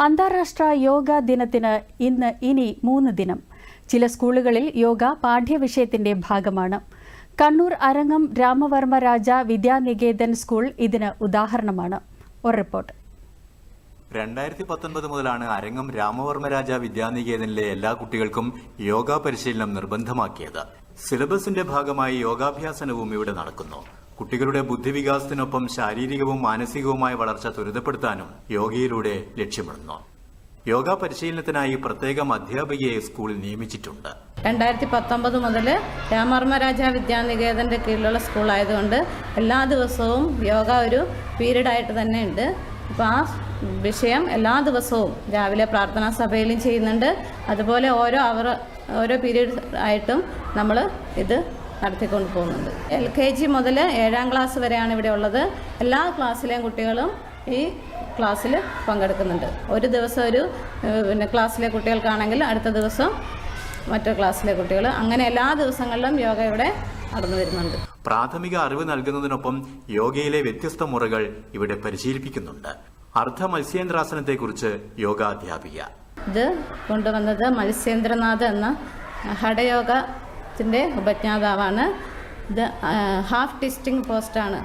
അന്താരാഷ്ട്ര യോഗ ദിനത്തിന് ഇന്ന് ഇനി മൂന്ന് ദിനം. ചില സ്കൂളുകളിൽ യോഗ പാഠ്യവിഷയത്തിന്റെ ഭാഗമാണ്. കണ്ണൂർ അരങ്ങം രാമവർമ്മ രാജ വിദ്യാനികേതൻ സ്കൂൾ ഇതിന് ഉദാഹരണമാണ്. ഒരു റിപ്പോർട്ട്. രണ്ടായിരത്തി പത്തൊൻപത് മുതലാണ് അരങ്ങം രാമവർമ്മരാജ വിദ്യാനികേതനിലെ എല്ലാ കുട്ടികൾക്കും യോഗ പരിശീലനം നിർബന്ധമാക്കിയത്. സിലബസിന്റെ ഭാഗമായി യോഗാഭ്യാസനവും ഇവിടെ നടക്കുന്നു. കുട്ടികളുടെ ബുദ്ധിവികാസത്തിനൊപ്പം ശാരീരികവും മാനസികവുമായ വളർച്ച ത്വരിതപ്പെടുത്താനും യോഗയിലൂടെ ലക്ഷ്യമിടുന്നു. യോഗ പരിശീലനത്തിനായി പ്രത്യേകം അധ്യാപികയെ സ്കൂളിൽ നിയമിച്ചിട്ടുണ്ട്. രണ്ടായിരത്തി പത്തൊമ്പത് മുതൽ രാമർമ്മരാജ വിദ്യാനികേതന്റെ കീഴിലുള്ള സ്കൂളായതുകൊണ്ട് എല്ലാ ദിവസവും യോഗ ഒരു പീരീഡായിട്ട് തന്നെ ഉണ്ട് അപ്പോൾ ആ വിഷയം എല്ലാ ദിവസവും രാവിലെ പ്രാർത്ഥനാ സഭയിലും ചെയ്യുന്നുണ്ട്. അതുപോലെ ഓരോ അവർ ഓരോ പീരീഡ് ആയിട്ടും നമ്മൾ ഇത് നടത്തിക്കൊണ്ട് പോകുന്നുണ്ട് എൽ കെ ജി മുതൽ ഏഴാം ക്ലാസ് വരെയാണ് ഇവിടെ ഉള്ളത്. എല്ലാ ക്ലാസ്സിലെയും കുട്ടികളും ഈ ക്ലാസ്സിൽ പങ്കെടുക്കുന്നുണ്ട്. ഒരു ദിവസം ഒരു പിന്നെ ക്ലാസ്സിലെ കുട്ടികൾക്കാണെങ്കിൽ അടുത്ത ദിവസം മറ്റു ക്ലാസ്സിലെ കുട്ടികൾ. അങ്ങനെ എല്ലാ ദിവസങ്ങളിലും യോഗ ഇവിടെ നടന്നു വരുന്നുണ്ട്. പ്രാഥമിക അറിവ് നൽകുന്നതിനൊപ്പം യോഗയിലെ വ്യത്യസ്ത മുറകൾ ഇവിടെ പരിശീലിപ്പിക്കുന്നുണ്ട്. അർദ്ധ മത്സ്യേന്ദ്രാസനത്തെക്കുറിച്ച് യോഗാധ്യാപിക. ഇത് കൊണ്ടുവന്നത് മത്സ്യേന്ദ്രനാഥ് എന്ന ഹഠയോഗത്തിന്റെ ഉപജ്ഞാതാവാണ്. ഇത് ഹാഫ് ടിസ്റ്റിംഗ് പോസ്റ്റാണ്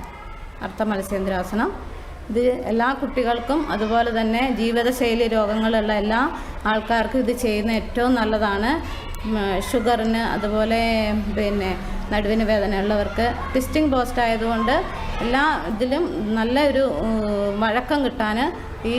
അർത്ഥ മത്സ്യേന്ദ്രാസനം ഇത് എല്ലാ കുട്ടികൾക്കും അതുപോലെ തന്നെ ജീവിതശൈലി രോഗങ്ങളുള്ള എല്ലാ ആൾക്കാർക്കും ഇത് ചെയ്യുന്ന ഏറ്റവും നല്ലതാണ്. ഷുഗറിന് അതുപോലെ പിന്നെ നടുവിന് വേദനയുള്ളവർക്ക് ടിസ്റ്റിംഗ് പോസ്റ്റ് ആയതുകൊണ്ട് എല്ലാ ഇതിലും നല്ലൊരു വഴക്കം കിട്ടാൻ ഈ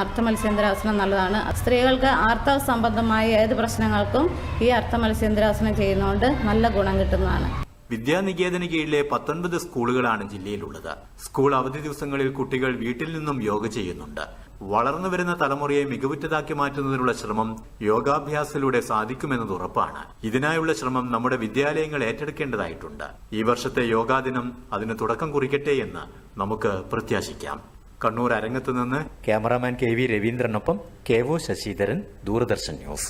അർത്ഥ മത്സ്യന്തരാസനം നല്ലതാണ്. സ്ത്രീകൾക്ക് ആർത്തവ സംബന്ധമായ ഏത് പ്രശ്നങ്ങൾക്കും ഈ അർത്ഥ മത്സ്യന്തരാസനം ചെയ്യുന്നതുകൊണ്ട് നല്ല ഗുണം കിട്ടുന്നതാണ്. വിദ്യാനികേതന കീഴിലെ പത്തൊൻപത് സ്കൂളുകളാണ് ജില്ലയിലുള്ളത്. സ്കൂൾ അവധി ദിവസങ്ങളിൽ കുട്ടികൾ വീട്ടിൽ നിന്നും യോഗ ചെയ്യുന്നുണ്ട്. വളർന്നു വരുന്ന തലമുറയെ മികവുറ്റതാക്കി മാറ്റുന്നതിനുള്ള ശ്രമം യോഗാഭ്യാസത്തിലൂടെ സാധിക്കുമെന്നത് ഉറപ്പാണ്. ഇതിനായുള്ള ശ്രമം നമ്മുടെ വിദ്യാലയങ്ങൾ ഏറ്റെടുക്കേണ്ടതായിട്ടുണ്ട്. ഈ വർഷത്തെ യോഗാദിനം അതിന് തുടക്കം കുറിക്കട്ടെ എന്ന് നമുക്ക് പ്രത്യാശിക്കാം. കണ്ണൂർ അരങ്ങത്ത് നിന്ന് cameraman K V രവീന്ദ്രനൊപ്പം K O Sasidharan Doordarshan news.